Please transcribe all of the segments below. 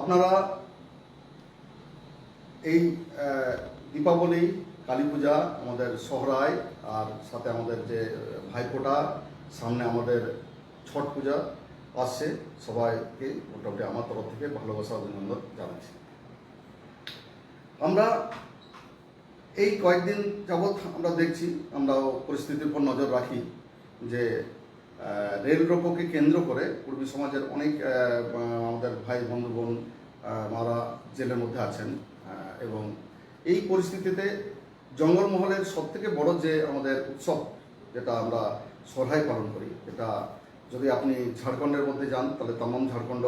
আপনারা এই দীপাবলি, কালী পূজা আমাদের সহরায়, আর সাথে আমাদের যে ভাইফোঁটা, সামনে আমাদের ছট পূজা আসছে। সবাইকে মোটামুটি আমার তরফ থেকে ভালোবাসা, অভিনন্দন জানাচ্ছি। আমরা এই কয়েকদিন যাবৎ আমরা দেখছি আমরা পরিস্থিতির উপর নজর রাখি যে রেল রোপোকে কেন্দ্র করে পূর্বী সমাজের অনেক আমাদের ভাই, বন্ধু, বোন মারা জেলের মধ্যে আছেন এবং এই পরিস্থিতিতে জঙ্গলমহলের সব থেকে বড় যে আমাদের উৎসব, যেটা আমরা সরহাই পালন করি, এটা যদি আপনি ঝাড়খণ্ডের মধ্যে যান, তাহলে তামাম ঝাড়খণ্ড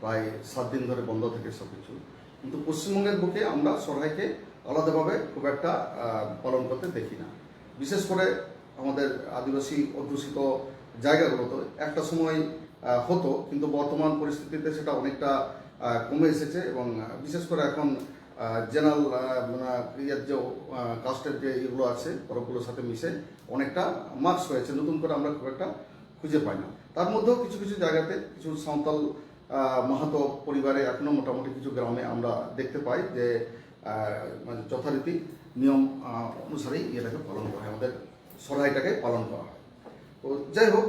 প্রায় সাত দিন ধরে বন্ধ থেকে সব কিছু কিন্তু পশ্চিমবঙ্গের বুকে আমরা সরহাইকে আলাদাভাবে খুব একটা পালন করতে দেখি না। বিশেষ করে আমাদের আদিবাসী, অধ্যুষিত জায়গাগুলোতে একটা সময় হতো, কিন্তু বর্তমান পরিস্থিতিতে সেটা অনেকটা কমে এসেছে এবং বিশেষ করে এখন জেনারেল ইয়ের যে কাস্টের যে ইগুলো আছে, পরবগুলোর সাথে মিশে অনেকটা মার্কস হয়েছে। নতুন করে আমরা খুব একটা খুঁজে পাই না। তার মধ্যেও কিছু কিছু জায়গাতে কিছু সাঁওতাল মাহাতো পরিবারে এখনও মোটামুটি কিছু গ্রামে আমরা দেখতে পাই যে মানে যথারীতি নিয়ম অনুসারেই এটাকে পালন করা। হয় আমাদের সরাইটাকে পালন করা হয়। তো যাই হোক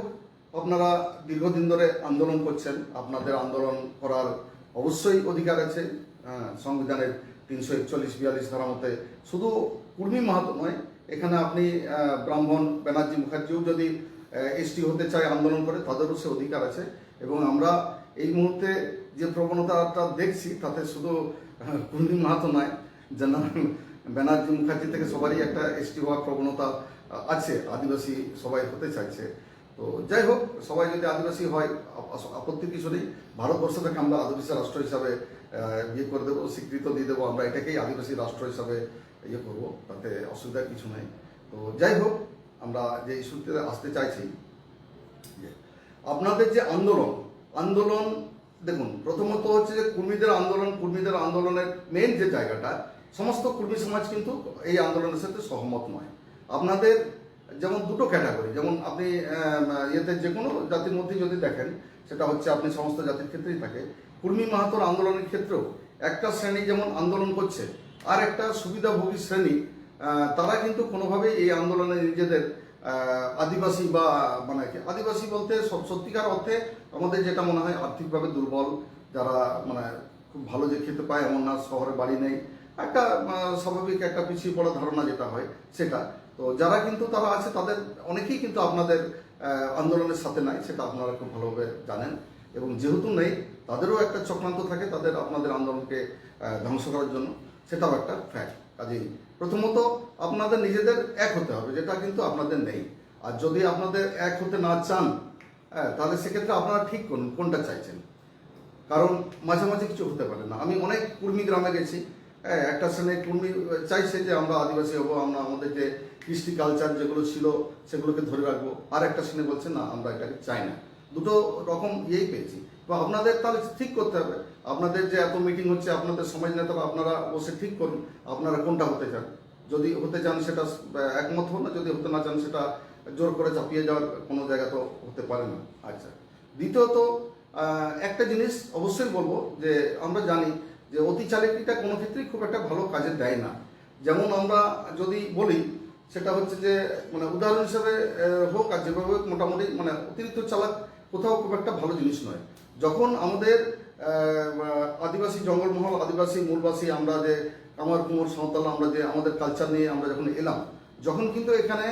আপনারা দীর্ঘদিন ধরে আন্দোলন করছেন। আপনাদের আন্দোলন করার অবশ্যই অধিকার আছে। হ্যাঁ, সংবিধানের তিনশো একচল্লিশ বিয়াল্লিশ ধারা মতে শুধু কুর্মী মাহাতো নয় এখানে আপনি ব্রাহ্মণ ব্যানার্জি মুখার্জিও যদি এসটি হতে চায় আন্দোলন করে তাদেরও সে অধিকার আছে। এবং আমরা এই মুহূর্তে যে প্রবণতাটা দেখছি তাতে শুধু কুর্মী মাহাতো নয় জেনারেল ব্যানার্জি মুখার্জি থেকে সবারই একটা এসটি হওয়ার প্রবণতা আছে, আদিবাসী সবাই হতে চাইছে। তো যাই হোক, সবাই যদি আদিবাসী হয় আপত্তি কিছু নেই। ভারতবর্ষটাকে আমরা আদিবাসী রাষ্ট্র হিসাবে ইয়ে করে দেবো, স্বীকৃত দিয়ে দেবো, আমরা এটাকেই আদিবাসী রাষ্ট্র হিসাবে ইয়ে করব, তাতে অসুবিধার কিছু নেই। তো যাই হোক, আমরা যে ইস্যুতে আসতে চাইছি আপনাদের যে আন্দোলন আন্দোলন, দেখুন, প্রথমত হচ্ছে যে কুর্মীদের আন্দোলন, কুর্মীদের আন্দোলনের মেন যে জায়গাটা, সমস্ত কুর্মী সমাজ কিন্তু এই আন্দোলনের সাথে সহমত নয়। আপনাদের যেমন দুটো ক্যাটাগরি, যেমন আপনি ইয়েতে যে কোনো জাতির মধ্যে যদি দেখেন, সেটা হচ্ছে আপনি সমস্ত জাতির ক্ষেত্রেই থাকে। কুর্মী মাহাতোর আন্দোলনের ক্ষেত্রেও একটা শ্রেণি যেমন আন্দোলন করছে, আর একটা সুবিধাভোগী শ্রেণি তারা কিন্তু কোনোভাবেই এই আন্দোলনে নিজেদের আদিবাসী বা মানে আদিবাসী বলতে সব সত্যিকার অর্থে আমাদের যেটা মনে হয় আর্থিকভাবে দুর্বল, যারা মানে খুব ভালো যে খেতে পায় এমন না, শহরে বাড়ি নেই। একটা স্বাভাবিক একটা পিছিয়ে পড়া ধারণা যেটা হয়, সেটা। তো যারা কিন্তু তারা আছে তাদের অনেকেই কিন্তু আপনাদের আন্দোলনের সাথে নাই সেটা আপনারা খুব ভালোভাবে জানেন। এবং যেহেতু নেই তাদেরও একটা চক্রান্ত থাকে তাদের আপনাদের আন্দোলনকে ধ্বংস করার জন্য। সেটাও একটা ফ্যাক্ট কাজেই প্রথমত আপনাদের নিজেদের এক হতে হবে যেটা কিন্তু আপনাদের নেই। আর যদি আপনাদের এক হতে না চান হ্যাঁ, তাহলে সেক্ষেত্রে আপনারা ঠিক করুন কোনটা চাইছেন? কারণ মাঝে মাঝে কিছু হতে পারে না। আমি অনেক কুর্মী গ্রামে গেছি হ্যাঁ, একটা শ্রেণির কুর্মী চাইছে যে আমরা আদিবাসী হব আমরা আমাদের যে কৃষ্টি কালচার যেগুলো ছিল সেগুলোকে ধরে রাখব। আর একটা শ্রেণি বলছে না আমরা এটাকে চাই না। দুটো রকম ইয়েই পেয়েছি। তো আপনাদের তাহলে ঠিক করতে হবে। আপনাদের যে এত মিটিং হচ্ছে আপনাদের সমাজ নেতারা আপনারা বসে ঠিক করুন আপনারা কোনটা হতে চান? যদি হতে চান সেটা একমত হন না যদি হতে না চান সেটা জোর করে চাপিয়ে যাওয়ার কোনো জায়গা তো হতে পারে না। আচ্ছা দ্বিতীয়ত একটা জিনিস অবশ্যই বলব যে আমরা জানি যে অতিচালিকিটা কোনো ক্ষেত্রেই খুব একটা ভালো কাজে দেয় না। যেমন আমরা যদি বলি, সেটা হচ্ছে যে মানে উদাহরণ হিসেবে হোক আর যেভাবে মোটামুটি মানে অতিরিক্ত চালাক কোথাও খুব একটা ভালো জিনিস নয়। যখন আমাদের আদিবাসী জঙ্গলমহল, আদিবাসী মূলবাসী, আমরা যে কামার কুমোর সাঁওতাল, আমরা যে আমাদের কালচার নিয়ে আমরা যখন এলাম, যখন কিন্তু এখানে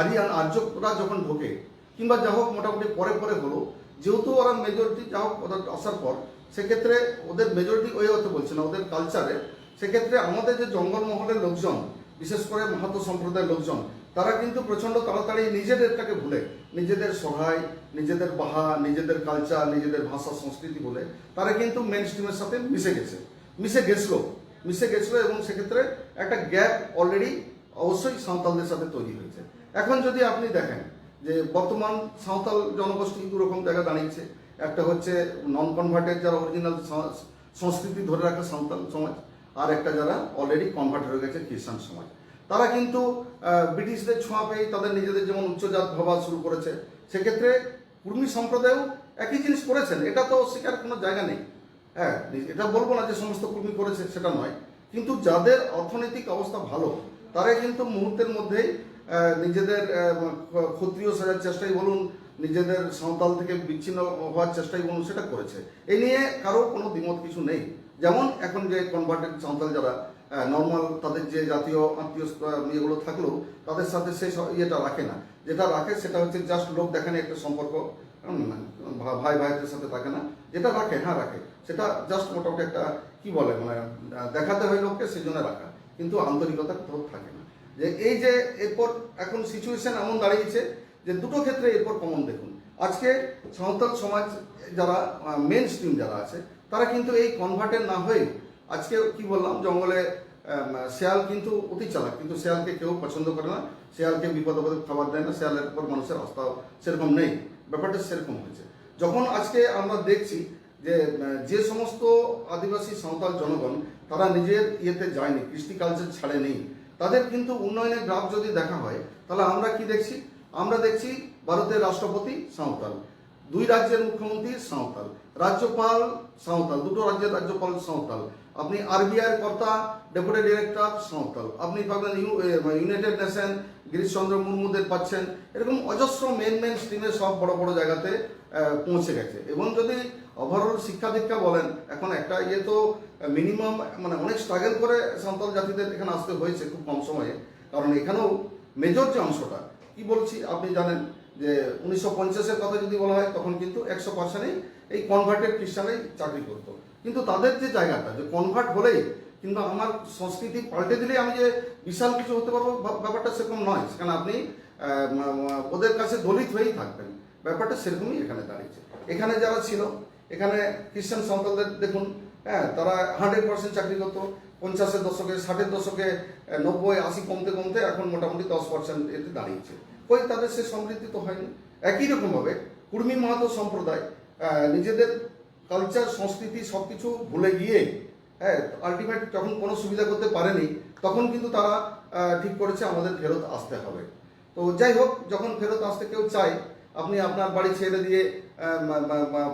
আরিয়ান আর্যরা যখন ঢোকে, কিংবা যা হোক মোটামুটি পরে পরে হলো, যেহেতু ওরা মেজরিটি যা হোক আসার পর সেক্ষেত্রে ওদের মেজরিটি ওই হতে বলছে না, ওদের কালচারে সেক্ষেত্রে আমাদের যে জঙ্গলমহলের লোকজন, বিশেষ করে মাহাতো সম্প্রদায়ের লোকজন, তারা কিন্তু প্রচণ্ড তাড়াতাড়ি নিজেদেরটাকে ভুলে, নিজেদের সহায়, নিজেদের বাহা, নিজেদের কালচার নিজেদের ভাষা, সংস্কৃতি বলে, তারা কিন্তু মেন স্ট্রিমের সাথে মিশে গেছে। মিশে গেছিল মিশে গেছিল এবং সেক্ষেত্রে একটা গ্যাপ অলরেডি অবশ্যই সাঁওতালদের সাথে তৈরি হয়েছে। এখন যদি আপনি দেখেন যে বর্তমান সাঁওতাল জনগোষ্ঠী দুরকম জায়গা দাঁড়িয়েছে একটা হচ্ছে নন কনভার্টেড যারা অরিজিনাল সংস্কৃতি ধরে রাখা সাঁওতাল সমাজ, আর একটা যারা অলরেডি কনভার্ট হয়ে গেছে খ্রিস্টান সমাজ। তারা কিন্তু ব্রিটিশদের ছোঁয়া পেয়ে তাদের নিজেদের যেমন উচ্চজাত ভাবা শুরু করেছে, সেক্ষেত্রে কুর্মী সম্প্রদায়ও একই জিনিস করেছেন, এটা তো শেখার কোনো জায়গা নেই। হ্যাঁ এটা বলব না যে সমস্ত কর্মী করেছে, সেটা নয়। কিন্তু যাদের অর্থনৈতিক অবস্থা ভালো তারা কিন্তু মুহূর্তের মধ্যেই নিজেদের ক্ষত্রিয় সাজার চেষ্টাই বলুন নিজেদের সাঁওতাল থেকে বিচ্ছিন্ন হওয়ার চেষ্টাই বলুন সেটা করেছে। এই নিয়ে কারও কোনো দ্বিমত কিছু নেই। যেমন এখন যে কনভার্টেড সাঁওতাল যারা নর্মাল তাদের যে জাতীয় আত্মীয় ইয়েগুলো থাকলেও তাদের সাথে সেই ইয়েটা রাখে না। যেটা রাখে সেটা হচ্ছে জাস্ট লোক দেখানে একটা সম্পর্ক। ভাই ভাইদের সাথে থাকে না। যেটা রাখে হ্যাঁ রাখে। সেটা জাস্ট মোটামুটি একটা কি বলে মানে দেখাতে হয় লোককে সেই জন্য রাখা। কিন্তু আন্তরিকতা কোথাও থাকে না। যে এই যে এরপর এখন সিচুয়েশন এমন দাঁড়িয়েছে যে দুটো ক্ষেত্রে এরপর কমন দেখুন। আজকে সাঁওতাল সমাজ যারা মেন স্ট্রিম যারা আছে, তারা কিন্তু এই কনভার্টের না হয়ে আজকে কি বললাম, জঙ্গলে শেয়াল কিন্তু অতি চালাক। কিন্তু শেয়ালকে কেউ পছন্দ করে না, শেয়ালকে বিপদ আপদে খাবার দেয় না, শেয়ালের উপর মানুষের আস্থা সেরকম নেই। ব্যাপারটা সেরকম হয়েছে। যখন আজকে আমরা দেখছি যে যে সমস্ত আদিবাসী সাঁওতাল জনগণ, তারা নিজের ইয়েতে যায়নি, কৃষ্টি কালচার ছাড়ে নেই তাদের কিন্তু উন্নয়নের গ্রাফ যদি দেখা হয়, তাহলে আমরা কি দেখছি? আমরা দেখছি ভারতের রাষ্ট্রপতি সাঁওতাল দুই রাজ্যের মুখ্যমন্ত্রী সাঁওতাল রাজ্যপাল সাঁওতাল দুটো রাজ্যের রাজ্যপাল সাঁওতাল আপনি আরবিআই কর্তা, ডেপুটি ডিরেক্টর সাঁওতাল আপনি পাবেন ইউ- ইউনাইটেড নেশন, গিরিশচন্দ্র মুর্মুদের পাচ্ছেন। এরকম অজস্র মেন মেন স্ট্রিমে সব বড় বড় জায়গাতে পৌঁছে গেছে। এবং যদি ওভারঅল শিক্ষা দীক্ষা বলেন, এখন একটা ইয়ে তো মিনিমাম মানে অনেক স্ট্রাগল করে সাঁওতাল জাতিদের এখানে আসতে হয়েছে খুব কম সময়ে। কারণ এখানেও মেজর যে অংশটা কি বলছি আপনি জানেন যে উনিশশো পঞ্চাশের কথা যদি বলা হয়, তখন কিন্তু একশো পার্সেন্টেই এই কনভার্টেড খ্রিস্টানরাই চাকরি করতো। কিন্তু তাদের যে জায়গাটা, যে কনভার্ট হলেই কিন্তু আমার সংস্কৃতি পাল্টে দিলেই আমি যে বিশাল কিছু হতে পারব ব্যাপারটা সেরকম নয়। সেখানে আপনি ওদের কাছে দলিত হয়েই থাকবেন। ব্যাপারটা সেরকমই এখানে দাঁড়িয়েছে। এখানে যারা ছিল, এখানে খ্রিস্টান সন্তানদের দেখুন হ্যাঁ তারা হান্ড্রেড পার্সেন্ট চাকরি করতো। পঞ্চাশের দশকে, ষাটের দশকে নব্বই, আশি কমতে কমতে এখন মোটামুটি দশ পার্সেন্ট এতে দাঁড়িয়েছে। কই তাদের সে সমৃদ্ধি তো হয়নি। একই রকমভাবে কুর্মী মাহাতো সম্প্রদায় নিজেদের কালচার সংস্কৃতি সব কিছু ভুলে গিয়ে হ্যাঁ আলটিমেট যখন কোনো সুবিধা করতে পারেনি, তখন কিন্তু তারা ঠিক করেছে আমাদের ফেরত আসতে হবে। তো যাই হোক, যখন ফেরত আসতে কেউ চায়, আপনি আপনার বাড়ি ছেড়ে দিয়ে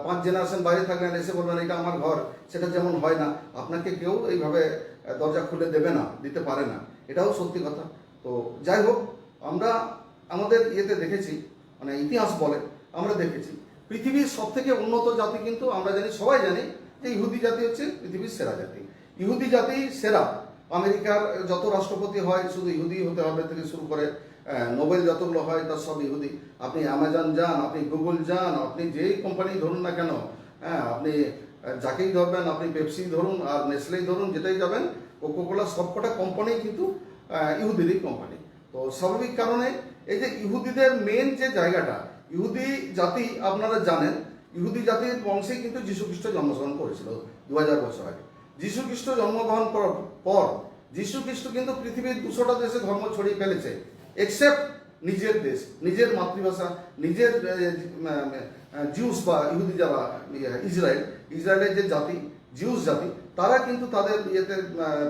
পাঁচ জেনারেশন বাইরে থাকলেন, এসে বলবেন, এটা আমার ঘর, সেটা যেমন হয় না। আপনাকে কেউ এইভাবে দরজা খুলে দেবে না, দিতে পারে না। এটাও সত্যি কথা। তো যাই হোক, আমরা আমাদের ইয়েতে দেখেছি মানে ইতিহাস বলে, আমরা দেখেছি। পৃথিবীর সব থেকে উন্নত জাতি কিন্তু আমরা জানি, সবাই জানি, যে ইহুদি জাতি হচ্ছে পৃথিবীর সেরা জাতি। ইহুদি জাতি সেরা। আমেরিকার যত রাষ্ট্রপতি হয়, শুধু ইহুদি হতে হবে থেকে শুরু করে নোবেল যতগুলো হয়, তার সব ইহুদি। আপনি অ্যামাজন যান, আপনি গুগল যান, আপনি যেই কোম্পানি ধরুন না কেন হ্যাঁ আপনি যাকেই ধরবেন, আপনি পেপসি ধরুন আর নেসলেই ধরুন, যেটাই যাবেন কোকোকোলা সবকটা কোম্পানি কিন্তু ইহুদিরই কোম্পানি তো স্বাভাবিক কারণে এই যে ইহুদিদের মেন যে জায়গাটা, ইহুদি জাতি আপনারা জানেন, ইহুদি জাতির বংশে কিন্তু খ্রিস্ট জন্মগ্রহণ করেছিল দু হাজার বছর আগে। খ্রিস্ট জন্মগ্রহণ করার পর খ্রিস্ট কিন্তু পৃথিবীর দুশোটা দেশে ধর্ম ছড়িয়ে ফেলেছে এক্সেপ্ট নিজের দেশ নিজের মাতৃভাষা নিজের জিউস বা ইহুদি যারা ইয়ে, ইসরায়েল ইসরায়েলের যে জাতি জিউস জাতি তারা কিন্তু তাদের ইয়েতে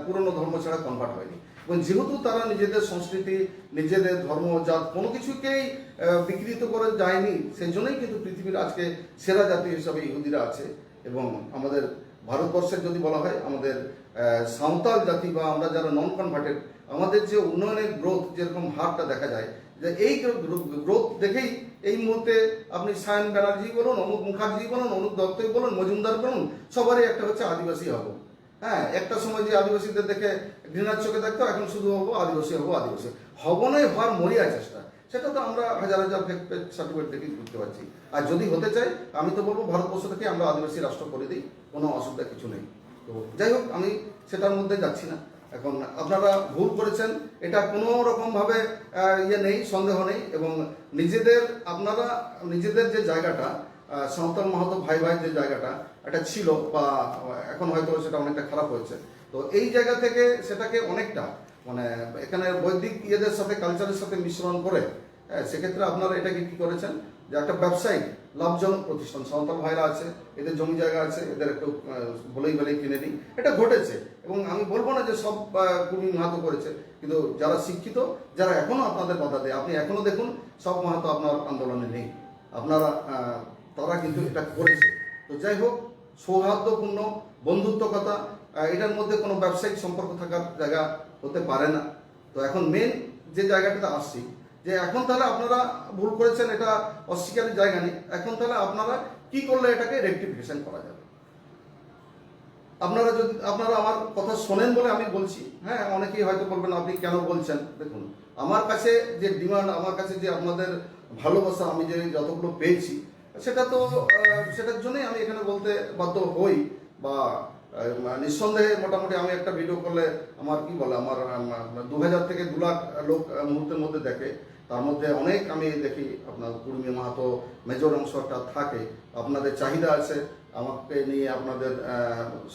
পুরনো ধর্ম ছাড়া কনভার্ট হয়নি। এবং যেহেতু তারা নিজেদের সংস্কৃতি নিজেদের ধর্ম জাত কোনো কিছুকেই বিকৃত করে যায়নি সেই জন্যই কিন্তু পৃথিবীর আজকে সেরা জাতি হিসাবে ইহুদিরা আছে। এবং আমাদের ভারতবর্ষের যদি বলা হয় আমাদের সাঁওতাল জাতি বা আমরা যারা নন কনভার্টেড আমাদের যে উন্নয়নের গ্রোথ যেরকম হারটা দেখা যায় যে এই গ্রোথ দেখেই এই মুহূর্তে আপনি সায়ন ব্যানার্জি বলুন অনুপ মুখার্জি বলুন অনুপ দত্তই বলুন, মজুমদার বলুন, সবারই একটা হচ্ছে আদিবাসী হব হ্যাঁ একটা সময় যে আদিবাসীদের দেখে ঘৃণার চোখে দেখতো, এখন শুধু হব আদিবাসী হব আদিবাসী। হব নয়, হওয়ার মরিয়া চেষ্টা। সেটা তো আমরা হাজার হাজার সার্টিফিকেট দেখেই বুঝতে পারছি। আর যদি হতে চাই, আমি তো বলব ভারতবর্ষ থেকে আমরা আদিবাসী রাষ্ট্র করে দিই, কোনো অসুবিধা কিছু নেই। তো যাই হোক, আমি সেটার মধ্যে যাচ্ছি না। এখন আপনারা ভুল করেছেন, এটা কোনো রকমভাবে ইয়ে নেই, সন্দেহ নেই, এবং নিজেদের, আপনারা নিজেদের যে জায়গাটা সাঁওতাল মাহাতো ভাই ভাই যে জায়গাটা, এটা ছিল বা এখন হয়তো সেটা অনেকটা খারাপ হয়েছে। তো এই জায়গা থেকে সেটাকে অনেকটা মানে এখানে বৈদিক ইয়েদের সাথে কালচারের সাথে মিশ্রণ করে হ্যাঁ সেক্ষেত্রে আপনারা এটাকে কি করেছেন, যে একটা ব্যবসায়িক লাভজনক প্রতিষ্ঠান। সাঁওতাল ভাইরা আছে, এদের জমি জায়গা আছে, এদের একটু বলেই বলেই কিনে নিই। এটা ঘটেছে এবং আমি বলব না যে সব কুর্মী মাহাতো করেছে, কিন্তু যারা শিক্ষিত, যারা এখনও আপনাদের কথা দেয়, আপনি এখনও দেখুন, সব মাহাতো আপনার আন্দোলনে নেই। আপনারা তারা কিন্তু এটা করেছে। তো যাই হোক, সৌহার্দ্যপূর্ণ বন্ধুত্বকতা এটার মধ্যে কোনো ব্যবসায়িক সম্পর্ক থাকার জায়গা হতে পারে না। তো এখন মেন যে জায়গাটাতে আসছি যে এখন তাহলে আপনারা ভুল করেছেন, এটা অস্বীকারের জায়গা নেই। এখন তাহলে আপনারা কি করলে এটাকে রেকটিফিকেশন করা যাবে? আপনারা যদি আপনারা আমার কথা শোনেন বলে আমি বলছি। হ্যাঁ অনেকেই হয়তো বলবেন, আপনি কেন বলছেন? দেখুন, আমার কাছে যে ডিমান্ড আমার কাছে যে আপনাদের ভালোবাসা, আমি যে যতগুলো পেয়েছি, সেটা তো সেটার জন্যই আমি এখানে বলতে বাধ্য হই বা নিঃসন্দেহে মোটামুটি আমি একটা ভিডিও করলে আমার কি বলে, আমার দু হাজার থেকে দু লাখ লোক মুহূর্তের মধ্যে দেখে। তার মধ্যে অনেক আমি দেখি আপনার কুর্মী মাহাতো মেজর অংশ একটা থাকে। আপনাদের চাহিদা আছে, আমাকে নিয়ে আপনাদের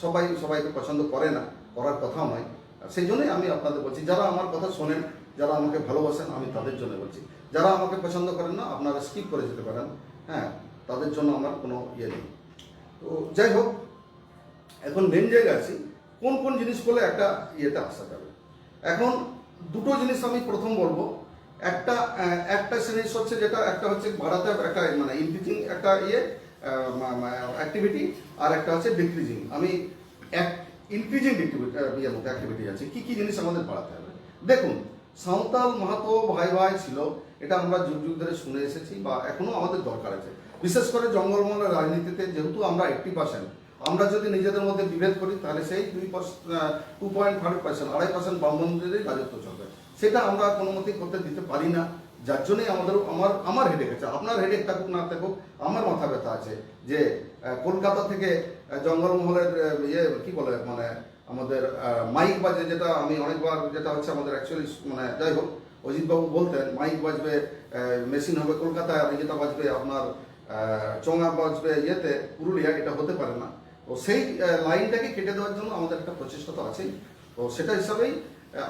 সবাই, সবাইকে পছন্দ করে না, করার কথা নয়। সেই জন্যই আমি আপনাদের বলছি, যারা আমার কথা শোনেন, যারা আমাকে ভালোবাসেন, আমি তাদের জন্য বলছি। যারা আমাকে পছন্দ করেন না, আপনারা স্কিপ করে যেতে পারেন। হ্যাঁ তাদের জন্য আমার কোনো ইয়ে নেই। তো যাই হোক এখন মেন জায়গা আছি, কোন কোন জিনিস করলে একটা ইয়েতে আসা যাবে। এখন দুটো জিনিস আমি প্রথম বলব। একটা একটা জিনিস হচ্ছে যেটা, একটা হচ্ছে ভাড়াতে একটা মানে ইনক্রিজিং একটা ইয়ে অ্যাক্টিভিটি আর একটা হচ্ছে ডিক্রিজিং আমি এক ইনক্রিজিং অ্যাক্টিভিটি আছে। কি কি জিনিস আমাদের বাড়াতে হবে? দেখুন, সাঁওতাল মাহাতো ভাই ভাই ছিল, এটা আমরা যুগ যুগ ধরে শুনে এসেছি বা এখনও আমাদের দরকার আছে। বিশেষ করে জঙ্গলমহলের রাজনীতিতে যেহেতু আমরা এইটটি পার্সেন্ট আমরা যদি নিজেদের মধ্যে বিভেদ করি, তাহলে সেই দুই টু পয়েন্ট ফাইভ পার্সেন্ট আড়াই পার্সেন্ট ব্রাহ্মণদেরই রাজত্ব চলবে। সেটা আমরা কোনো মতেই করতে দিতে পারি না। যার জন্যই আমাদের, আমার আমার হেডেক আছে। আপনার হেডেক থাকুক না থাকুক, আমার মাথা ব্যথা আছে যে কলকাতা থেকে জঙ্গলমহলের ইয়ে কি বলে মানে আমাদের মাইক বাজে যেটা আমি অনেকবার, যেটা হচ্ছে আমাদের অ্যাকচুয়ালি মানে যাই হোক, অজিতবাবু বলতেন, মাইক বাজবে মেশিন হবে কলকাতায়, আর যেটা বাজবে আপনার চোঙা বাজবে ইয়েতে, পুরুলিয়া, এটা হতে পারে না। তো সেই লাইনটাকে কেটে দেওয়ার জন্য আমাদের একটা প্রচেষ্টা তো আছেই। তো সেটা হিসাবেই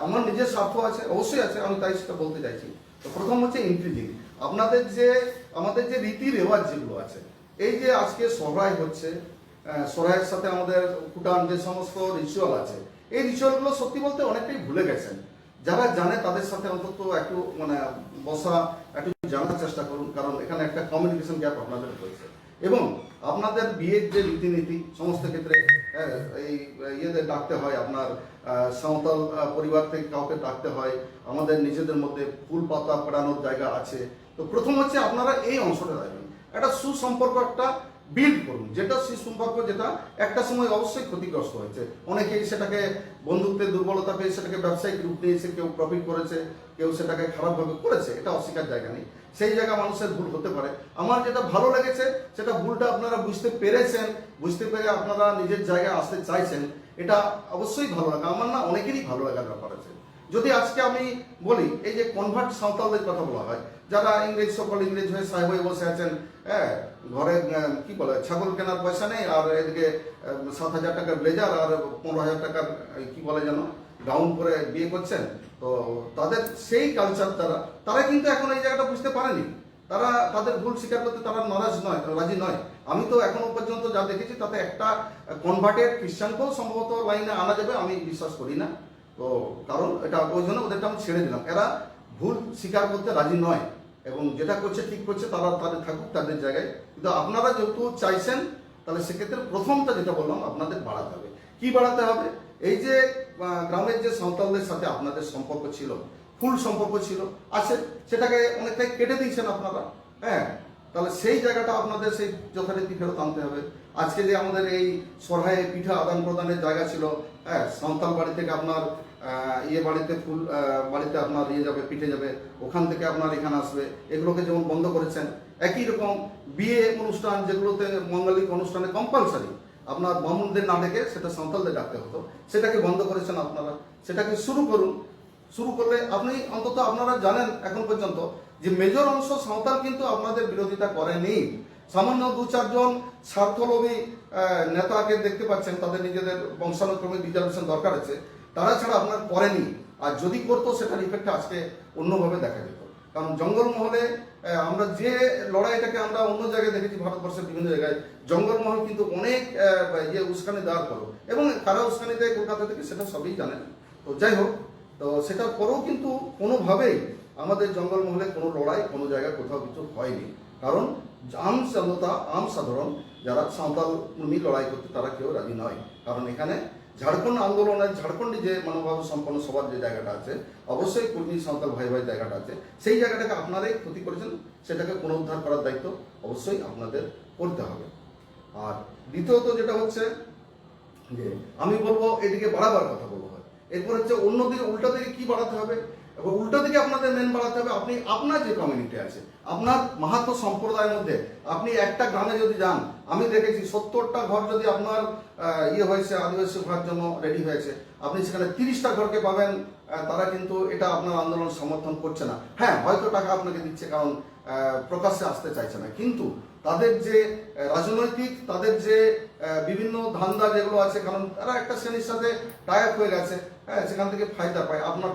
আমার নিজের স্বার্থ আছে, অবশ্যই আছে, আমি তাই সেটা বলতে চাইছি। তো প্রথম হচ্ছে ইনক্রিজিং আপনাদের যে, আমাদের যে রীতি রেওয়াজ যেগুলো আছে, এই যে আজকে সরাই হচ্ছে সরাইয়ের সাথে আমাদের কুটান যে সমস্ত রিচুয়াল আছে, এই রিচুয়ালগুলো সত্যি বলতে অনেকটাই ভুলে গেছেন। যারা জানে তাদের সাথে অন্তত একটু মানে বসা, একটু জানার চেষ্টা করুন, কারণ এখানে একটা কমিউনিকেশন গ্যাপ আপনাদের হয়েছে এবং আপনাদের বিয়ের যে রীতিনীতি, সমস্ত ক্ষেত্রে এই ইয়েতে ডাকতে হয়, আপনার সাঁওতাল পরিবার থেকে কাউকে ডাকতে হয়, আমাদের নিজেদের মধ্যে ফুল পাতা পেড়ানোর জায়গা আছে। তো প্রথম হচ্ছে আপনারা এই অংশটা রাখবেন একটা সুসম্পর্ক একটা বিল্ড করুন। যেটা সেই সম্পর্ক যেটা একটা সময় অবশ্যই ক্ষতিগ্রস্ত হয়েছে। অনেকেই সেটাকে বন্ধুত্বের দুর্বলতা পেয়ে সেটাকে ব্যবসায়িক রূপ নিয়েছে কেউ প্রফিট করেছে, কেউ সেটাকে খারাপভাবে করেছে, এটা অস্বীকার জায়গা নেই। সেই জায়গা মানুষের ভুল হতে পারে। আমার যেটা ভালো লেগেছে, সেটা ভুলটা আপনারা বুঝতে পেরেছেন, বুঝতে পেরে আপনারা নিজের জায়গায় আসতে চাইছেন, এটা অবশ্যই ভালো লাগা। আমার না অনেকেরই ভালো লাগার ব্যাপার আছে। যদি আজকে আমি বলি, এই যে কনভার্ট সাঁওতালদের কথা বলা হয়, যারা ইংরেজ, সকল ইংরেজ হয়ে সাহেব হয়ে বসে আছেন হ্যাঁ ঘরে কি বলে, ছাগল কেনার পয়সা নেই, আর এদিকে সাত হাজার টাকার ব্লেজার আর পনেরো হাজার টাকার কি বলে যেন, গাউন করে বিয়ে করছেন, তো তাদের সেই কালচার তারা তারা কিন্তু এখন এই জায়গাটা বুঝতে পারেনি। তারা, তাদের ভুল স্বীকার করতে তারা নারাজ নয়, রাজি নয়। আমি তো এখনও পর্যন্ত যা দেখেছি, তাতে একটা কনভার্টেড খ্রিস্টানকেও সম্ভবত লাইনে আনা যাবে, আমি বিশ্বাস করি না। তো কারণ এটা ওই জন্য ওদেরটা আমি ছেড়ে দিলাম। এরা ভুল স্বীকার করতে রাজি নয় এবং যেটা করছে ঠিক করছে তারা তাদের থাকুক, তাদের জায়গায়। কিন্তু আপনারা যেহেতু চাইছেন, তাহলে সেক্ষেত্রে প্রথমটা যেটা বললাম, আপনাদের বাড়াতে হবে। কি বাড়াতে হবে? এই যে গ্রামের যে সাঁওতালদের সাথে আপনাদের সম্পর্ক ছিল, ফুল সম্পর্ক ছিল, আছে, সেটাকে অনেকটাই কেটে দিয়েছেন আপনারা হ্যাঁ? তাহলে সেই জায়গাটা আপনাদের সেই যথারীতি ফেরত আনতে হবে। আজকে যে আমাদের এই সরহায়ে পিঠা আদান প্রদানের জায়গা ছিল হ্যাঁ সাঁওতাল বাড়ি থেকে আপনার ইয়ে বাড়িতে ফুল বাড়িতে আপনার ইয়ে যাবে, পিঠে যাবে, ওখান থেকে আপনার এখানে আসবে। এগুলোকে যেমন বন্ধ করেছেন, একই রকম বিয়ে অনুষ্ঠান যেগুলোতে মঙ্গলিক অনুষ্ঠানে কম্পালসারি আপনার ব্রাহ্মণদের না ডেকে সেটা সাঁওতালদের ডাকতে হতো, সেটাকে বন্ধ করেছেন আপনারা। সেটাকে শুরু করুন। শুরু করলে আপনি অন্তত আপনারা জানেন এখন পর্যন্ত যে মেজর অংশ সাঁওতাল কিন্তু আপনাদের বিরোধিতা করেনি। সামান্য দু চারজন স্বার্থলোভী নেতাকে দেখতে পাচ্ছেন, তাদের নিজেদের বংশানুক্রমিক রিজার্ভেশন দরকার আছে। তারা ছাড়া আপনার করেনি। আর যদি করতো, সেটার ইফেক্ট আজকে অন্যভাবে দেখা যেত। কারণ জঙ্গলমহলে আমরা যে লড়াইটাকে আমরা অন্য জায়গায় দেখেছি, ভারতবর্ষের বিভিন্ন জায়গায়, জঙ্গলমহল কিন্তু অনেক ইয়ে উস্কানি দেওয়ার করো এবং কারা উস্কানি দেয় কলকাতা থেকে, সেটা সবই জানেন তো যাই হোক, তো সেটার পরেও কিন্তু কোনোভাবেই আমাদের জঙ্গলমহলে কোনো লড়াই, কোনো জায়গায় কোথাও কিছু হয়নি। কারণ আম জনতা আম সাধারণ, যারা সাঁওতাল লড়াই করতে, তারা কেউ রাজি নয়। কারণ এখানে ঝাড়খণ্ড আন্দোলনের ঝাড়খণ্ডে যে মনোভাব সম্পন্ন সবার যে জায়গাটা আছে, অবশ্যই কর্মী সাঁওতাল ভাই ভাই জায়গাটা আছে, সেই জায়গাটাকে আপনারাই ক্ষতি করেছেন, সেটাকে পুনরুদ্ধার করার দায়িত্ব অবশ্যই আপনাদের করতে হবে। আর দ্বিতীয়ত যেটা হচ্ছে যে, আমি বলব এদিকে বাড়াবার কথা বলব। এরপর হচ্ছে অন্যদিকে, উল্টা দিকে কি বাড়াতে হবে? এবং উল্টা দিকে আপনাদের মেন বাড়াতে হবে, আপনি, আপনার যে কমিউনিটি আছে আপনার মাহাত্ম সম্প্রদায়ের মধ্যে আপনি একটা গ্রামে যদি যান, আমি দেখেছি সত্তরটা ঘর যদি আপনার ইয়ে হয়েছে, আদিবাসী ঘর জন্য রেডি হয়েছে, আপনি সেখানে তিরিশটা ঘরকে পাবেন তারা কিন্তু এটা আপনার আন্দোলন সমর্থন করছে না। হ্যাঁ হয়তো টাকা আপনাকে দিচ্ছে, কারণ প্রকাশ্যে আসতে চাইছে না। কিন্তু তাদের যে রাজনৈতিক তাদের যে বিভিন্ন ধান্দা যেগুলো আছে কারণ তারা একটা শ্রেণির সাথে টায়াপ হয়ে গেছে হ্যাঁ সেখান থেকে ফায়দা পায়। আপনার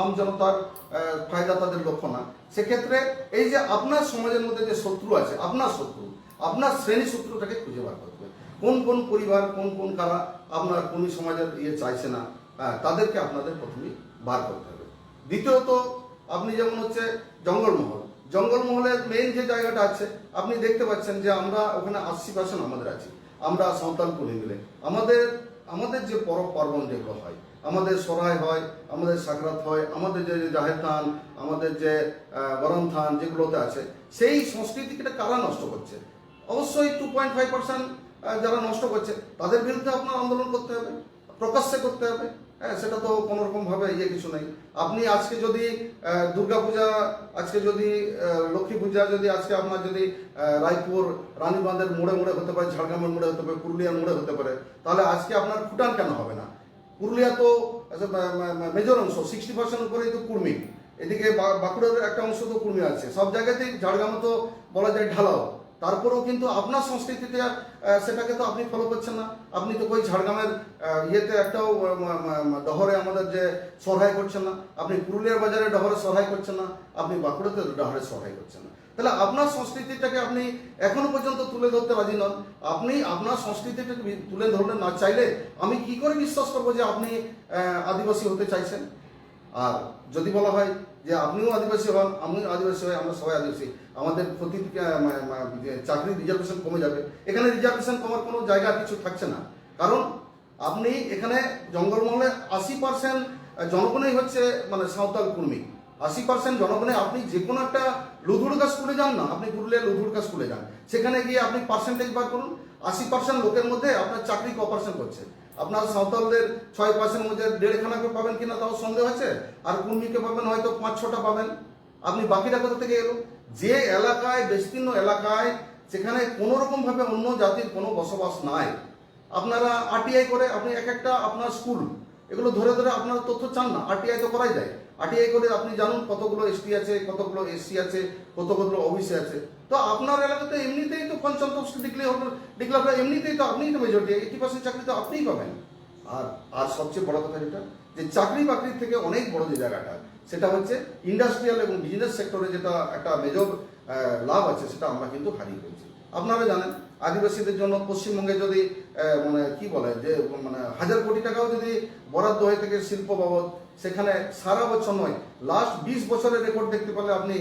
আম জনতার ফায়দা তাদের লক্ষ্য না। সেক্ষেত্রে এই যে আপনার সমাজের মধ্যে যে শত্রু আছে আপনার শত্রু আপনার শ্রেণি শত্রুটাকে খুঁজে বার করতে হবে। কোন কোন পরিবার কোন কোন কারা আপনার কোন সমাজের ইয়ে চাইছে না হ্যাঁ, তাদেরকে আপনাদের প্রথমেই বার করতে হবে। দ্বিতীয়ত আপনি যেমন হচ্ছে জঙ্গলমহল জঙ্গলমহলের মেইন যে জায়গাটা আছে, আপনি দেখতে পাচ্ছেন যে আমরা ওখানে আশি পার্সেন্ট আমাদের আছি। আমরা সাঁওতাল করি আমাদের আমাদের যে পরব পার্বণ যেগুলো হয়, আমাদের সরাই হয়, আমাদের সাকরাত হয়, আমাদের যে জাহের থান আমাদের যে গরম থান যেগুলোতে আছে, সেই সংস্কৃতিটা কারা নষ্ট করছে? অবশ্যই টু পয়েন্ট ফাইভ পার্সেন্ট যারা নষ্ট করছে, তাদের বিরুদ্ধে আপনার আন্দোলন করতে হবে, প্রকাশ্যে করতে হবে। হ্যাঁ সেটা তো কোনো রকম ভাবে ইয়ে কিছু নেই। আপনি আজকে যদি দুর্গাপূজা, আজকে যদি লক্ষ্মী পূজা, যদি আজকে আপনার যদি রায়পুর, রানীবাঁধের মোড়ে মোড়ে হতে পারে, ঝাড়গ্রামের মোড়ে হতে পারে, পুরুলিয়ার মোড়ে হতে পারে, তাহলে আজকে আপনার ফুটান কেন হবে না? পুরুলিয়া তো মেজর অংশ সিক্সটি পার্সেন্ট উপরেই তো কুর্মী। এদিকে বাঁকুড়ার একটা অংশ তো কুর্মী আছে। সব জায়গাতেই ঝাড়গ্রামে তো বলা যায় ঢালাও। তারপরেও কিন্তু আপনার সংস্কৃতিতে সেটাকে তো আপনি ফলো করছেন না। আপনি তো ওই ঝাড়গ্রামের ইয়েতে একটাও ডহরে আমাদের যে সহায় করছেন না। আপনি পুরুলিয়ার বাজারে ডহরে সহায় করছেন না। আপনি বাঁকুড়াতে ডহরে সহায় করছেন না। তাহলে আপনার সংস্কৃতিটাকে আপনি এখনও পর্যন্ত তুলে ধরতে রাজি নন। আপনি আপনার সংস্কৃতিটাকে তুলে ধরতে না চাইলে আমি কি করে বিশ্বাস করব যে আপনি আদিবাসী হতে চাইছেন? আর যদি বলা হয় যে আপনিও আদিবাসী হন, আমিও আদিবাসী হই, আমরা সবাই আদিবাসী। আমাদের প্রতি চাকরি রিজার্ভেশন কমে যাবে। এখানে রিজার্ভেশন কমার কোনো জায়গা কিছু থাকছে না। কারণ আপনি এখানে জঙ্গলমহলে আশি পার্সেন্ট জনগণই হচ্ছে মানে সাঁওতাল কর্মী। আশি পার্সেন্ট জনগণে আপনি যে কোনো একটা লুধুড়কা স্কুলে যান না, আপনি পুরুলিয়া লুধুড়কা স্কুলে যান। সেখানে গিয়ে আপনি পার্সেন্টেজ বার করুন, আশি পার্সেন্ট লোকের মধ্যে আপনার চাকরি ক পার্সেন্ট করছে। আপনার সাঁওতালদের ছয় পার্সেন্ট মধ্যে দেড়খানা দেড়খানাকে পাবেন কিনা তাও সন্দেহ আছে? আর কুর্মীকে পাবেন হয়তো পাঁচ ছটা পাবেন। আপনি বাকিটা কোথা থেকে এলো? যে এলাকায় বিস্তীর্ণ এলাকায়, সেখানে কোনো রকম ভাবে অন্য জাতির কোনো বসবাস নাই। আপনারা আরটিআই করে, আপনি এক একটা আপনার স্কুল এগুলো ধরে ধরে আপনারা তথ্য চান না আরটিআই তো করাই যায় আরটিআই করে আপনি জানুন কতগুলো এসটি আছে, কতগুলো এসসি আছে, কতগুলো ওবিসি আছে। তো আপনার এলাকাতে এমনিতেই তো পঞ্চম ডিক্লেয়ার ডিক্লেয়ার করে এমনিতেই তো আপনিই তো মেজরিটি এইটি পার্সেন্ট চাকরি তো আপনিই পাবেন। আর আর সবচেয়ে বড় কথা যেটা, যে চাকরি বাকরির থেকে অনেক বড় যে জায়গাটা, সেটা হচ্ছে ইন্ডাস্ট্রিয়াল এবং বিজনেস সেক্টরে যেটা একটা মেজর লাভ আছে, সেটা আমরা কিন্তু হারিয়ে ফেলছি। আপনারা জানেন আদিবাসীদের জন্য পশ্চিমবঙ্গে যদি মানে কি বলে, যে মানে হাজার কোটি টাকাও যদি বরাদ্দ হয়ে থাকে শিল্প বাবদ, সেখানে সারা বছর নয় লাস্ট বিশ বছরের রেকর্ড দেখতে পেলে আপনি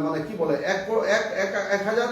মানে কি বলে, এক এক, এক- এক হাজার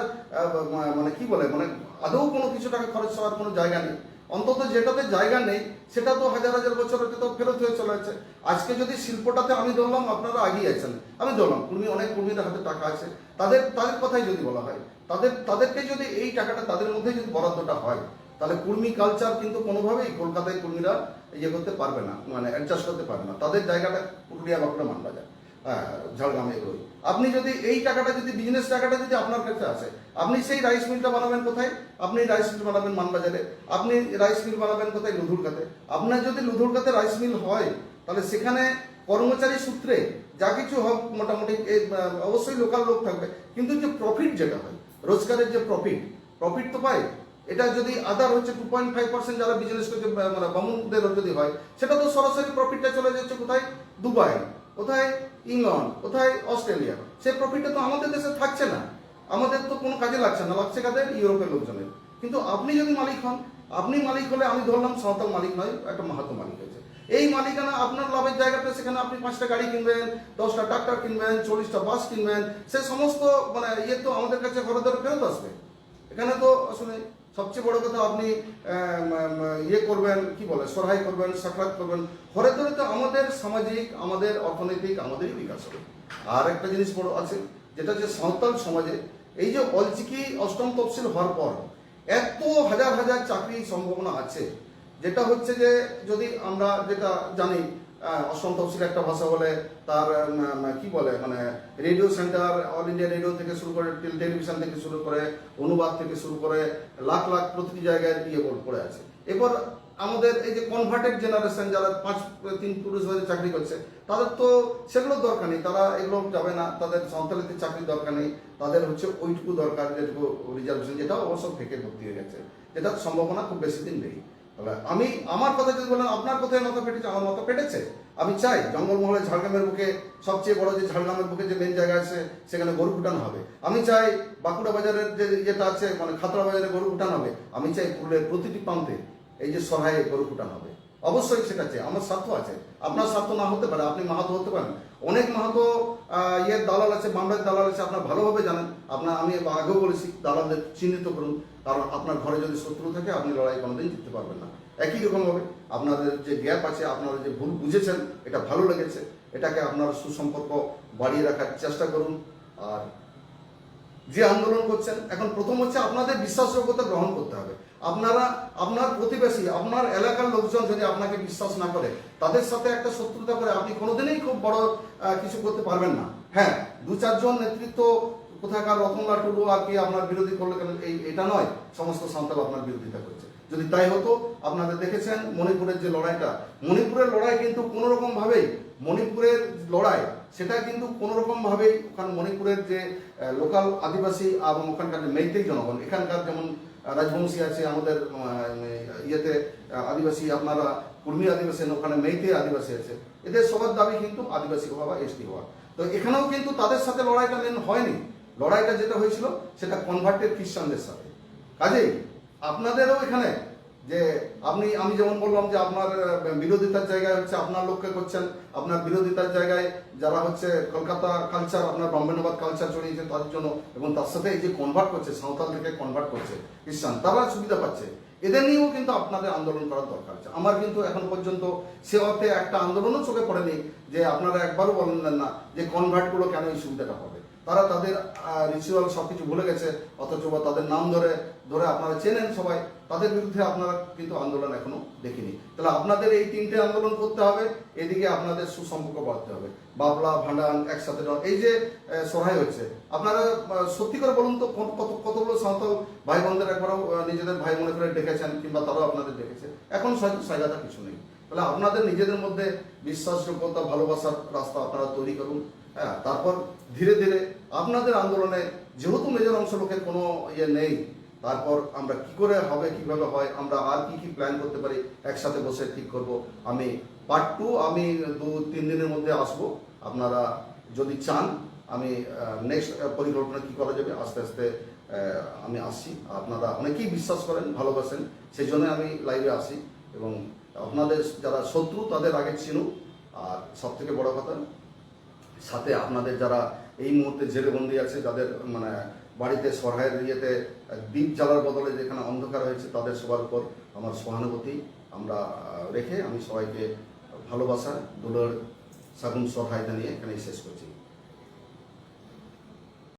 মানে কি বলে মানে আদৌ কোনো কিছু টাকা খরচ হওয়ার কোনো জায়গা নেই। অন্তত যেটাতে জায়গা নেই, সেটা তো হাজার হাজার বছরের তো ফেরত হয়ে চলে যাচ্ছে আজকে যদি শিল্পটাতে আমি ধরলাম, আপনারা এগিয়ে আছেন। আমি ধরলাম, কুর্মী, অনেক কর্মীদের হাতে টাকা আছে। তাদের তাদের কথাই যদি বলা হয়, তাদের, তাদেরকে যদি এই টাকাটা তাদের মধ্যে যদি বরাদ্দটা হয়, তাহলে কুর্মী কালচার কিন্তু কোনোভাবেই কলকাতায় কর্মীরা ইয়ে করতে পারবে না মানে অ্যাডজাস্ট করতে পারবে না। তাদের জায়গাটা পুরুলিয়া বাঁকুড়া মানবাজার হ্যাঁ ঝাড়গ্রামে এগুলোই। আপনি যদি এই টাকাটা যদি বিজনেস টাকাটা যদি আপনার কাছে আসে, আপনি সেই রাইস মিলটা বানাবেন কোথায়? আপনি রাইস মিল বানাবেন মানবাজারে, আপনি রাইস মিল বানাবেন কোথায়? লুধুরকাতে আপনার যদি লুধুরকাতে রাইস মিল হয়, তাহলে সেখানে কর্মচারী সূত্রে যা কিছু হোক মোটামুটি অবশ্যই লোকাল লোক থাকবে। কিন্তু যে প্রফিট যেটা হয়, রোজগারের যে প্রফিট প্রফিট তো পায়। এটা যদি আদার হচ্ছে টু পয়েন্ট ফাইভ পার্সেন্ট যারা বিজনেস করছে মানে বামুনদের যদি হয়, সেটা তো সরাসরি প্রফিটটা চলে যাচ্ছে কোথায়? দুবাই কোথায় ইংল্যান্ড কোথায় অস্ট্রেলিয়া? সেই প্রফিটটা তো আমাদের দেশে থাকছে না। আমাদের তো কোনো কাজে লাগছে না, লাগছে কাদের? ইউরোপের লোকজনের। কিন্তু আপনি যদি মালিক হন, আপনি মালিক হলে আমি ধরলাম সাঁওতাল মালিক নয়, একটা মাহাতো মালিক হয়েছে। এই মালিকানা আপনার লাভের জায়গাটা, সেখানে আপনি পাঁচটা গাড়ি কিনবেন, দশটা ট্রাক্টর কিনবেন, চল্লিশটা বাস কিনবেন, সে সমস্ত মানে ইয়ে তো আমাদের কাছে ঘরে ধরে ফেরত আসবে। এখানে তো আসলে সবচেয়ে বড় কথা আপনি ইয়ে করবেন, কি বলে সহায় করবেন, সাক্ষাৎ করবেন। ঘরে ধরে তো আমাদের সামাজিক, আমাদের অর্থনৈতিক, আমাদেরই বিকাশ হবে। আর একটা জিনিস বড় আছে, যেটা হচ্ছে সাঁওতাল সমাজে, এই যে অলচিকি অষ্টম তফসিল হওয়ার পর এত হাজার হাজার চাকরি সম্ভাবনা আছে, যেটা হচ্ছে যে যদি আমরা যেটা জানি তফসিল একটা ভাষা বলে, তার কি বলে মানে radio centre, all India radio থেকে শুরু করে টেলিভিশন থেকে শুরু করে, অনুবাদ থেকে শুরু করে, লাখ লাখ প্রতিটি জায়গায় ইয়ে পড়ে আছে। এরপর আমাদের এই যে কনভার্টেড জেনারেশন যারা পাঁচ, তিন পুরুষ হয়ে চাকরি করছে, তাদের তো সেগুলো দরকার নেই, তারা এগুলো যাবে না, তাদের সন্তানিতে চাকরির দরকার নেই, তাদের হচ্ছে ওইটুকু দরকার, যেটুকু রিজার্ভেশন যেটা অবশ্য থেকে ভর্তি হয়ে গেছে, যেটা সম্ভাবনা খুব বেশি দিন নেই। আমি আমার কথা যদি বলেন, আপনার কোথায় মাথা পেটেছে আমার মাথা ফেটেছে। আমি চাই জঙ্গলমহলে ঝাড়গ্রামের বুকে, সবচেয়ে বড় যে ঝাড়গ্রামের বুকে যে মেন জায়গা আছে, সেখানে গরু ফুটানো হবে। আমি চাই বাঁকুড়া বাজারের যে যেটা আছে মানে খাতড়া বাজারে গরু ফুটানো হবে। আমি চাই পুরুলিয়ার প্রতিটি প্রান্তে এই যে সহায় গরু ফুটানো হবে। অবশ্যই সেটা চাই, আমার স্বার্থ আছে। আপনার স্বার্থ না হতে পারে, আপনি মাহাতো হতে পারেন। অনেক মাহাতো ইয়ের দালাল আছে মামলার দালাল আছে, আপনার ভালোভাবে জানেন। আপনার, আমি আগেও বলেছি, দালালদের চিহ্নিত করুন। কারণ আপনার ঘরে যদি শত্রু থাকে, আপনি লড়াই কোনোদিন জিততে পারবেন না। একই রকমভাবে আপনাদের যে গ্যাপ আছে, আপনারা যে ভুল বুঝেছেন, এটা ভালো লেগেছে, এটাকে আপনার সুসম্পর্ক বাড়িয়ে রাখার চেষ্টা করুন। আর যে আন্দোলন করছেন, এখন প্রথম হচ্ছে আপনাদের বিশ্বাসযোগ্যতা গ্রহণ করতে হবে। আপনারা, আপনার প্রতিবেশী, আপনার এলাকার লোকজন যদি আপনাকে বিশ্বাস না করে, তাদের সাথে একটা শত্রুতা করে আপনি কোনোদিনই খুব বড় কিছু করতে পারবেন না। হ্যাঁ দু চারজন নেতৃত্ব কোথাকার রতনলাল টুডু আর কি আপনার বিরোধী করলে কেন? এই, এটা নয়। সমস্ত সান্তাল আপনার বিরোধিতা করছে। যদি তাই হতো, আপনাদের দেখেছেন মণিপুরের যে লড়াইটা। মণিপুরের লড়াই কিন্তু কোনো রকম ভাবেই মণিপুরের লড়াই, সেটা কিন্তু কোনো রকম ভাবেই ওখানে মণিপুরের যে লোকাল আদিবাসী এবং ওখানকার যে মেইতেই জনগণ, এখানকার যেমন রাজবংশী আছে আমাদের ইয়েতে আদিবাসী আপনারা কুর্মী আদিবাসী ওখানে মেইতে আদিবাসী আছে। এদের সবার দাবি কিন্তু আদিবাসী হওয়া বা এসটি হওয়া। তো এখানেও কিন্তু তাদের সাথে লড়াইটা মেন হয়নি। লড়াইটা যেটা হয়েছিল, সেটা কনভার্টেড খ্রিস্টানদের সাথে। কাজেই আপনাদেরও এখানে যে আপনি, আমি যেমন বললাম যে আপনার বিরোধিতার জায়গায় হচ্ছে আপনার লোককে করছেন, আপনার বিরোধিতার জায়গায় যারা হচ্ছে কলকাতা কালচার আপনার ব্রহ্মাণ্ডবাদ কালচার চড়িয়েছে তার জন্য এবং তার সাথে এই যে কনভার্ট করছে, সাঁওতাল থেকে কনভার্ট করছে খ্রিস্টান তারা সুবিধা পাচ্ছে। এদের নিয়েও কিন্তু আপনাদের আন্দোলন করার দরকার আছে। আমার কিন্তু এখন পর্যন্ত সে অর্থে একটা আন্দোলনও চোখে পড়েনি যে আপনারা একবারও বললেন না যে কনভার্টগুলো কেন এই সুবিধাটা পাবে তারা তাদের রিচুয়াল সব কিছু ভুলে গেছে, অথচ বা তাদের নাম ধরে ধরে আপনারা চেনেন সবাই, তাদের বিরুদ্ধে আপনারা কিন্তু আন্দোলন এখনও দেখিনি। তাহলে আপনাদের এই তিনটে আন্দোলন করতে হবে, এদিকে আপনাদের সুসম্পর্ক বাড়তে হবে। বাবলা, ভান্ডান একসাথে এই যে সহায় হচ্ছে, আপনারা সত্যি করে বলুন তো, কত, কত- কতগুলো সাঁওতাল ভাই বোনদের একবারও নিজেদের ভাই মনে করে ডেকেছেন কিংবা তারাও আপনাদের ডেকেছে? এখন সাজাটা কিছু নেই। তাহলে আপনাদের নিজেদের মধ্যে বিশ্বাসযোগ্যতা, ভালোবাসার রাস্তা আপনারা তৈরি করুন। হ্যাঁ তারপর ধীরে ধীরে আপনাদের আন্দোলনে যেহেতু মেজর অংশ লোকের কোনো ইয়ে নেই, তারপর আমরা কি করে হবে, কীভাবে হয়, আমরা আর কি কি প্ল্যান করতে পারি, একসাথে বসে ঠিক করব। আমি পার্ট টু আমি দু, তিন দিনের মধ্যে আসব। আপনারা যদি চান, আমি নেক্সট পরিকল্পনা কি করা যাবে, আস্তে আস্তে আমি আসছি। আপনারা অনেকেই বিশ্বাস করেন, ভালোবাসেন, সেই জন্য আমি লাইভে আসি। এবং আপনাদের, যারা শত্রু, তাদের আগে চিনুক। আর সব থেকে বড় কথা সাথে আপনাদের যারা এই মুহূর্তে জেলেবন্দি আছে, যাদের মানে বাড়িতে সহায়ের ইয়েতে দ্বীপ জ্বালার বদলে যেখানে অন্ধকার হয়েছে, তাদের সবার উপর আমার সহানুভূতি। আমরা রেখে আমি সবাইকে ভালোবাসা, দুলোর, সাগুন সহায় জানিয়ে এখানেই শেষ করছি।